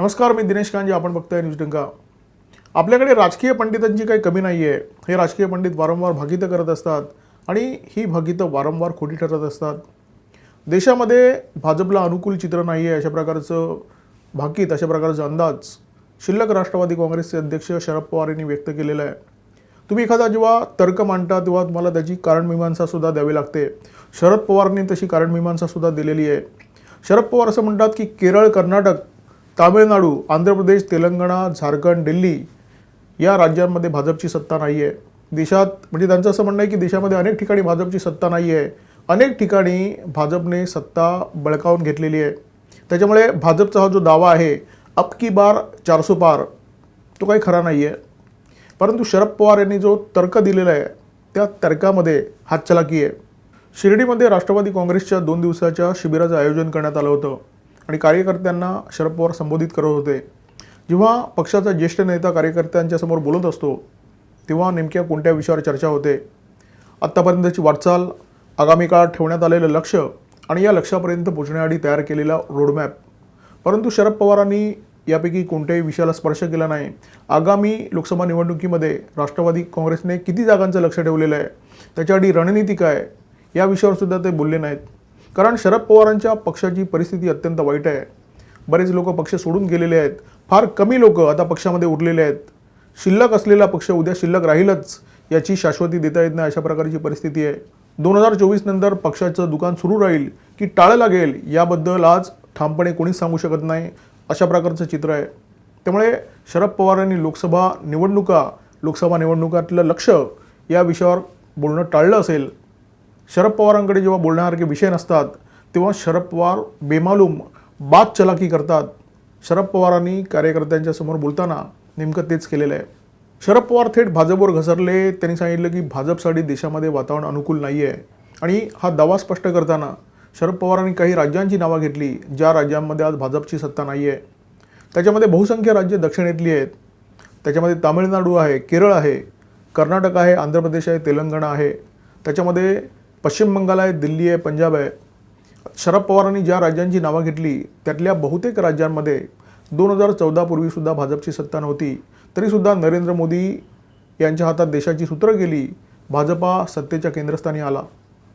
नमस्कार मी दिनेश कांजे आपण बघताय न्यूज डंका आपल्याकडे राजकीय पंडितांची काही कमी नाही आहे हे राजकीय पंडित वारंवार भागितं करत असतात आणि ही भागितं वारंवार खोटी ठरत असतात. देशामध्ये भाजपला अनुकूल चित्र नाही आहे अशा प्रकारचं भाकीत अशा प्रकारचा अंदाज शिल्लक राष्ट्रवादी काँग्रेसचे अध्यक्ष शरद पवार यांनी व्यक्त केलेला आहे. तुम्ही एखादा जेव्हा तर्क मांडता तेव्हा तुम्हाला त्याची कारणमीमांसासुद्धा द्यावी लागते. शरद पवारने तशी कारणमीमांसासुद्धा दिलेली आहे. शरद पवार असं म्हणतात की केरळ कर्नाटक तामिळनाडू आंध्र प्रदेश तेलंगणा झारखंड दिल्ली या राज्यांमध्ये भाजपची सत्ता नाही आहे देशात म्हणजे त्यांचं असं म्हणणं आहे की देशामध्ये अनेक ठिकाणी भाजपची सत्ता नाही आहे अनेक ठिकाणी भाजपने सत्ता बळकावून घेतलेली आहे. त्याच्यामुळे भाजपचा हा जो दावा आहे अब की बार चारसो पार तो काही खरा नाही आहे परंतु शरद पवार यांनी जो तर्क दिलेला आहे त्या तर्कामध्ये हातचलाकी आहे. शिर्डीमध्ये राष्ट्रवादी काँग्रेसच्या दोन दिवसाच्या शिबिराचं आयोजन करण्यात आलं होतं. आणि कार्यकर्त्यांना शरद पवार संबोधित करत होते. जेव्हा पक्षाचा ज्येष्ठ नेता कार्यकर्त्यांच्या समोर बोलत असतो तेव्हा नेमक्या कोणत्या विषयावर चर्चा होते? आत्तापर्यंतची वाटचाल आगामी काळात ठेवण्यात आलेलं लक्ष आणि या लक्षापर्यंत पोचण्यासाठी तयार केलेला रोडमॅप परंतु शरद पवारांनी यापैकी कोणत्याही विषयाला स्पर्श केला नाही. आगामी लोकसभा निवडणुकीमध्ये राष्ट्रवादी काँग्रेसने किती जागांचं लक्ष ठेवलेलं आहे? त्याच्यासाठी रणनीती काय? या विषयावर सुद्धा ते बोलले नाहीत. कारण शरद पवारांच्या पक्षाची परिस्थिती अत्यंत वाईट आहे. बरेच लोक पक्ष सोडून गेलेले आहेत. फार कमी लोक आता पक्षामध्ये उरलेले आहेत. शिल्लक असलेला पक्ष उद्या शिल्लक राहीलच याची शाश्वती देता येत नाही अशा प्रकारची परिस्थिती आहे. दोन हजार चोवीस नंतर पक्षाचं दुकान सुरू राहील की टाळं लागेल याबद्दल आज ठामपणे कोणीच सांगू शकत नाही अशा प्रकारचं चित्र आहे. त्यामुळे शरद पवार यांनी लोकसभा निवडणुका लोकसभा निवडणुकातलं लक्ष या विषयावर बोलणं टाळलं असेल. शरद पवारांकडे जेव्हा बोलण्यासारखे विषय नसतात तेव्हा शरद पवार बेमालूम बाद चलाकी करतात. शरद पवारांनी कार्यकर्त्यांच्या समोर बोलताना नेमकं तेच केलेलं आहे. शरद पवार थेट भाजपवर घसरले. त्यांनी सांगितलं की भाजपसाठी देशामध्ये वातावरण अनुकूल नाही आहे आणि हा दावा स्पष्ट करताना शरद पवारांनी काही राज्यांची नावं घेतली ज्या राज्यांमध्ये आज भाजपची सत्ता नाही आहे त्याच्यामध्ये बहुसंख्य राज्य दक्षिणेतली आहेत. त्याच्यामध्ये तामिळनाडू आहे केरळ आहे कर्नाटक आहे आंध्र प्रदेश आहे तेलंगणा आहे. त्याच्यामध्ये पश्चिम बंगाल आहे दिल्ली आहे पंजाब आहे. शरद पवारांनी ज्या राज्यांची नावं घेतली त्यातल्या बहुतेक राज्यांमध्ये दोन हजार चौदापूर्वीसुद्धा भाजपची सत्ता नव्हती. तरीसुद्धा नरेंद्र मोदी यांच्या हातात देशाची सूत्रं गेली भाजपा सत्तेच्या केंद्रस्थानी आला.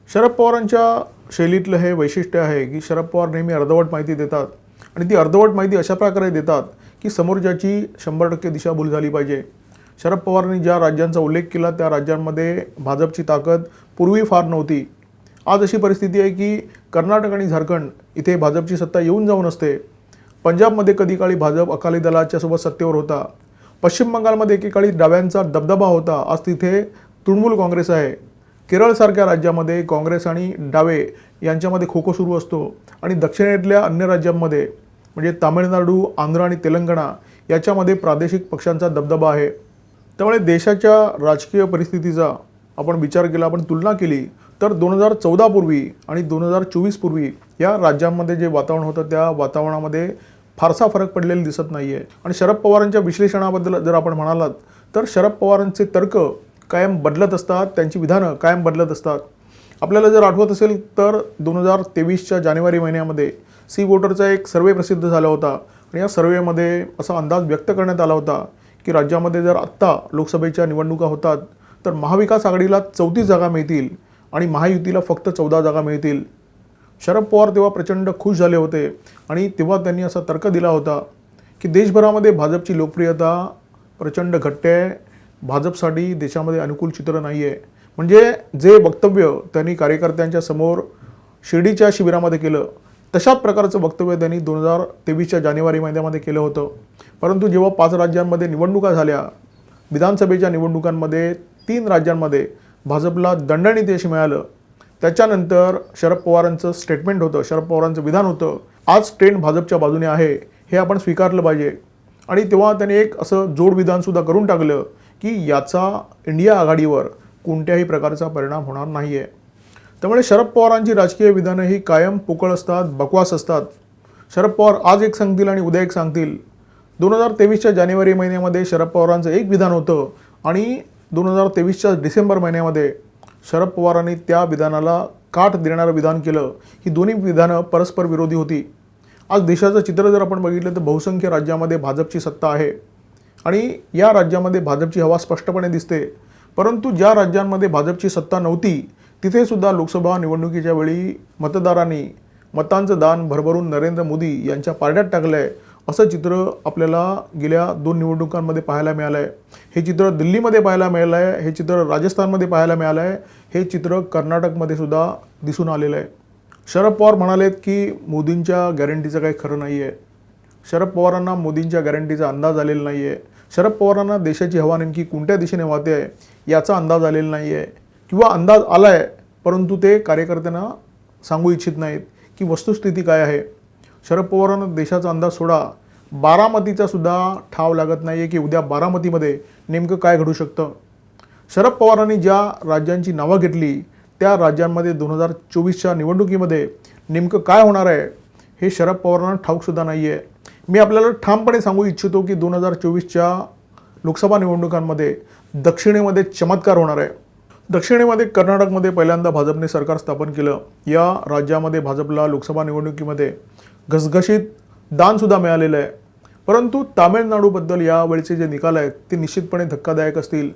शरद पवारांच्या शैलीतलं हे वैशिष्ट्य आहे की शरद पवार नेहमी अर्धवट माहिती देतात आणि ती अर्धवट माहिती अशा प्रकारे देतात की समोरच्याची शंभर टक्के दिशाभूल झाली पाहिजे. शरद पवारांनी ज्या राज्यांचा उल्लेख केला त्या राज्यांमध्ये भाजपची ताकद पूर्वी फार नव्हती. आज अशी परिस्थिती आहे की कर्नाटक आणि झारखंड इथे भाजपची सत्ता येऊन जाऊन असते. पंजाबमध्ये कधी काळी भाजप अकाली दलाच्या सोबत सत्तेवर होता. पश्चिम बंगालमध्ये एकेकाळी डाव्यांचा दबदबा होता. आज तिथे तृणमूल काँग्रेस आहे. केरळसारख्या राज्यामध्ये काँग्रेस आणि डावे यांच्यामध्ये खो खो सुरू असतो आणि दक्षिणेतल्या अन्य राज्यांमध्ये म्हणजे तामिळनाडू आंध्र आणि तेलंगणा याच्यामध्ये प्रादेशिक पक्षांचा दबदबा आहे. त्यामुळे देशाच्या राजकीय परिस्थितीचा आपण विचार केला आपण तुलना केली तर दोन हजार चौदापूर्वी आणि दोन हजार चोवीसपूर्वी या राज्यांमध्ये जे वातावरण होतं त्या वातावरणामध्ये फारसा फरक पडलेला दिसत नाही आहे आणि शरद पवारांच्या विश्लेषणाबद्दल जर आपण म्हणालात तर शरद पवारांचे तर्क कायम बदलत असतात त्यांची विधानं कायम बदलत असतात. आपल्याला जर आठवत असेल तर दोन हजार तेवीसच्या जानेवारी महिन्यामध्ये सी वोटरचा एक सर्वे प्रसिद्ध झाला होता. आणि या सर्वेमध्ये असा अंदाज व्यक्त करण्यात आला होता की राज्यामध्ये जर आत्ता लोकसभेच्या निवडणुका होतात तर महाविकास आघाडीला चौतीस जागा मिळतील आणि महायुतीला फक्त चौदा जागा मिळतील. शरद पवार तेव्हा प्रचंड खुश झाले होते आणि तेव्हा त्यांनी असा तर्क दिला होता की देशभरामध्ये भाजपची लोकप्रियता प्रचंड घट्ट आहे. भाजपसाठी देशामध्ये अनुकूल चित्र नाही आहे म्हणजे जे वक्तव्य त्यांनी कार्यकर्त्यांच्या समोर शिर्डीच्या शिबिरामध्ये केलं तशाच प्रकारचं वक्तव्य त्यांनी दोन हजार तेवीसच्या जानेवारी महिन्यामध्ये केलं होतं. परंतु जेव्हा पाच राज्यांमध्ये निवडणुका झाल्या विधानसभेच्या निवडणुकांमध्ये तीन राज्यांमध्ये भाजपला दणदणीत यश मिळालं. त्याच्यानंतर शरद पवारांचं स्टेटमेंट होतं शरद पवारांचं विधान होतं. आज ट्रेंड भाजपच्या बाजूने आहे हे आपण स्वीकारलं पाहिजे. आणि तेव्हा त्याने एक असं जोड विधानसुद्धा करून टाकलं की याचा इंडिया आघाडीवर कोणत्याही प्रकारचा परिणाम होणार नाही आहे त्यामुळे शरद पवारांची राजकीय विधानं ही कायम पोकळ असतात बकवास असतात. शरद पवार आज एक सांगतील आणि उद्या एक सांगतील. दोन हजार तेवीसच्या जानेवारी महिन्यामध्ये शरद पवारांचं एक विधान होतं आणि दोन हजार तेवीसच्या डिसेंबर महिन्यामध्ये शरद पवारांनी त्या विधानाला काठ देणारं विधान केलं. ही दोन्ही विधानं परस्पर विरोधी होती. आज देशाचं चित्र जर आपण बघितलं तर बहुसंख्य राज्यामध्ये भाजपची सत्ता आहे. आणि या राज्यामध्ये भाजपची हवा स्पष्टपणे दिसते. परंतु ज्या राज्यांमध्ये भाजपची सत्ता नव्हती तिथेसुद्धा लोकसभा निवडणुकीच्या वेळी मतदारांनी मतांचं दान भरभरून नरेंद्र मोदी यांच्या पारड्यात टाकलं आहे असं चित्र आपल्याला गेल्या दोन निवडणुकांमध्ये पाहायला मिळालं आहे हे चित्र दिल्लीमध्ये पाहायला मिळालं आहे हे चित्र राजस्थानमध्ये पाहायला मिळालं आहे हे चित्र कर्नाटकमध्ये सुद्धा दिसून आलेलं आहे शरद पवार म्हणालेत की मोदींच्या गॅरंटीचं काही खरं नाही आहे शरद पवारांना मोदींच्या गॅरंटीचा अंदाज आलेला नाही आहे शरद पवारांना देशाची हवा नेमकी कोणत्या दिशेने वाहते आहे याचा अंदाज आलेला नाही आहे किंवा अंदाज आला आहे परंतु ते कार्यकर्त्यांना सांगू इच्छित नाहीत की वस्तुस्थिती काय आहे. शरद पवारांना देशाचा अंदाज सोडा. बारामतीचा सुद्धा ठाव लागत नाही आहे की उद्या बारामतीमध्ये नेमकं काय घडू शकतं? शरद पवारांनी ज्या राज्यांची नावं घेतली त्या राज्यांमध्ये दोन हजार चोवीसच्या निवडणुकीमध्ये नेमकं काय होणार आहे हे शरद पवारांना ठाऊकसुद्धा नाही आहे मी आपल्याला ठामपणे सांगू इच्छितो की दोन हजार चोवीसच्या लोकसभा निवडणुकांमध्ये दक्षिणेमध्ये चमत्कार होणार आहे. दक्षिणेमध्ये कर्नाटकमध्ये पहिल्यांदा भाजपने सरकार स्थापन केलं. या राज्यामध्ये भाजपला लोकसभा निवडणुकीमध्ये घसघशीत दानसुद्धा मिळालेलं आहे. परंतु तामिळनाडूबद्दल यावेळचे जे निकाल आहेत ते निश्चितपणे धक्कादायक असतील.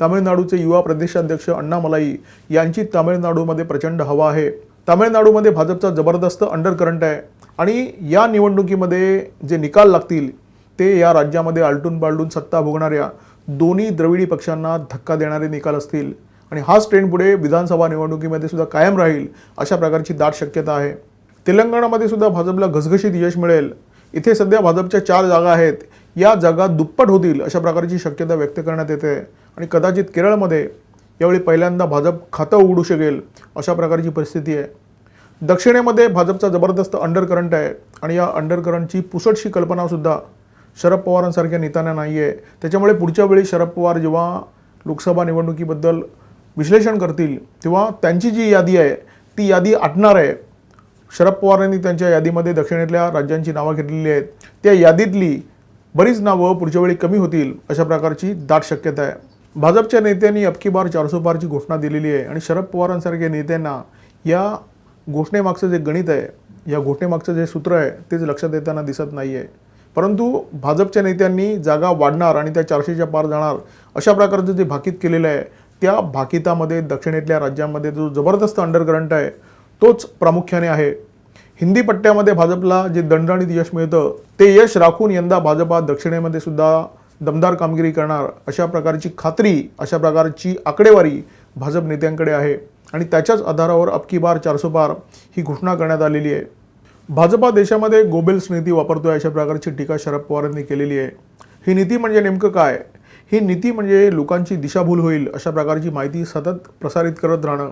तामिळनाडूचे युवा प्रदेशाध्यक्ष अण्णामलाई यांची तामिळनाडूमध्ये प्रचंड हवा आहे. तामिळनाडूमध्ये भाजपचा जबरदस्त अंडर करंट आहे आणि या निवडणुकीमध्ये जे निकाल लागतील ते या राज्यामध्ये आलटून पालटून सत्ता भोगणाऱ्या दोन्ही द्रविडी पक्षांना धक्का देणारे निकाल असतील. आणि हाच ट्रेंड पुढे विधानसभा निवडणुकीमध्ये सुद्धा कायम राहील अशा प्रकारची दाट शक्यता आहे. तेलंगणामध्ये सुद्धा भाजपला घसघशीत यश मिळेल. इथे सध्या भाजपच्या चार जागा आहेत. या जागा दुप्पट होतील अशा प्रकारची शक्यता व्यक्त करण्यात येते. आणि कदाचित केरळमध्ये यावेळी पहिल्यांदा भाजप खातं उघडू शकेल अशा प्रकारची परिस्थिती आहे. दक्षिणेमध्ये भाजपचा जबरदस्त अंडर करंट आहे. आणि या अंडर करंटची पुसटशी कल्पनासुद्धा शरद पवारांसारख्या नेत्यांना नाही आहे त्याच्यामुळे पुढच्या वेळी शरद पवार जेव्हा लोकसभा निवडणुकीबद्दल विश्लेषण करतील तेव्हा त्यांची जी यादी आहे ती यादी आटणार आहे. शरद पवारांनी त्यांच्या यादीमध्ये दक्षिणेतल्या राज्यांची नावं घेतलेली आहेत. त्या यादीतली बरीच नावं पुढच्या वेळी कमी होतील अशा प्रकारची दाट शक्यता आहे. भाजपच्या नेत्यांनी अबकी बार चारसो पारची घोषणा दिलेली आहे आणि शरद पवारांसारख्या नेत्यांना या घोषणेमागचं जे गणित आहे या घोषणेमागचं जे सूत्र आहे तेच लक्षात येताना दिसत नाही आहे परंतु भाजपच्या नेत्यांनी जागा वाढणार आणि त्या चारशेच्या पार जाणार अशा प्रकारचं जे भाकीत केलेलं आहे त्या भाकितामध्ये दक्षिणेतल्या राज्यांमध्ये जो जबरदस्त अंडरकरंट आहे तोच प्रामुख्याने आहे. हिंदी पट्ट्यामध्ये भाजपला जे दणदणीत यश मिळतं ते यश राखून यंदा भाजपा दक्षिणेमध्ये सुद्धा दमदार कामगिरी करणार अशा प्रकारची खात्री अशा प्रकारची आकडेवारी भाजप नेत्यांकडे आहे. आणि त्याच्याच आधारावर अबकी बार चारसो पार ही घोषणा करण्यात आलेली आहे. भाजपा देशामध्ये गोबेल्स नीती वापरतोय अशा प्रकारची टीका शरद पवारांनी केलेली आहे. ही नीती म्हणजे नेमकं काय? ही नीती म्हणजे लोकांची दिशाभूल होईल अशा प्रकारची माहिती सतत प्रसारित करत राहणं.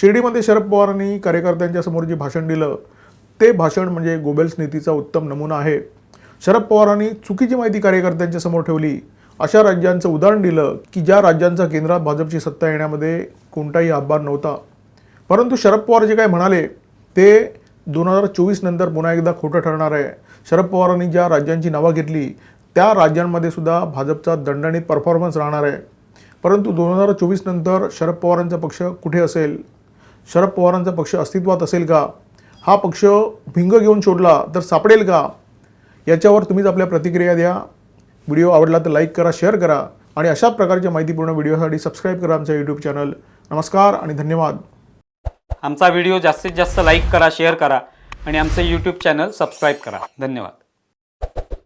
शिर्डीमध्ये शरद पवारांनी कार्यकर्त्यांच्या समोर जे भाषण दिलं ते भाषण म्हणजे गोबेल्स नीतीचा उत्तम नमुना आहे. शरद पवारांनी चुकीची माहिती कार्यकर्त्यांच्या समोर ठेवली. अशा राज्यांचं उदाहरण दिलं की ज्या राज्यांचा केंद्रात भाजपची सत्ता येण्यामध्ये कोणताही आभार नव्हता. परंतु शरद पवार जे काय म्हणाले ते दोन हजार चोवीस नंतर पुन्हा एकदा खोटं ठरणार आहे. शरद पवारांनी ज्या राज्यांची नावं घेतली त्या राज्यांमध्ये सुद्धा भाजपचा दणदणीत परफॉर्मन्स राहणार आहे. परंतु दोन हजार चोवीस नंतर शरद पवारांचा पक्ष कुठे असेल? शरद पवारांचा पक्ष अस्तित्वात असेल का? हा पक्ष भिंग घेऊन शोधला तर सापडेल का? याच्यावर तुम्हीच आपल्या प्रतिक्रिया द्या. व्हिडिओ आवडला तर लाईक करा शेअर करा आणि अशा प्रकारच्या माहितीपूर्ण व्हिडिओसाठी सबस्क्राईब करा आमच्या यूट्यूब चॅनल नमस्कार आणि धन्यवाद. आमचा व्हिडिओ जास्तीत जास्त लाईक करा शेअर करा आणि आमचं यूट्यूब चॅनल सबस्क्राईब करा. धन्यवाद.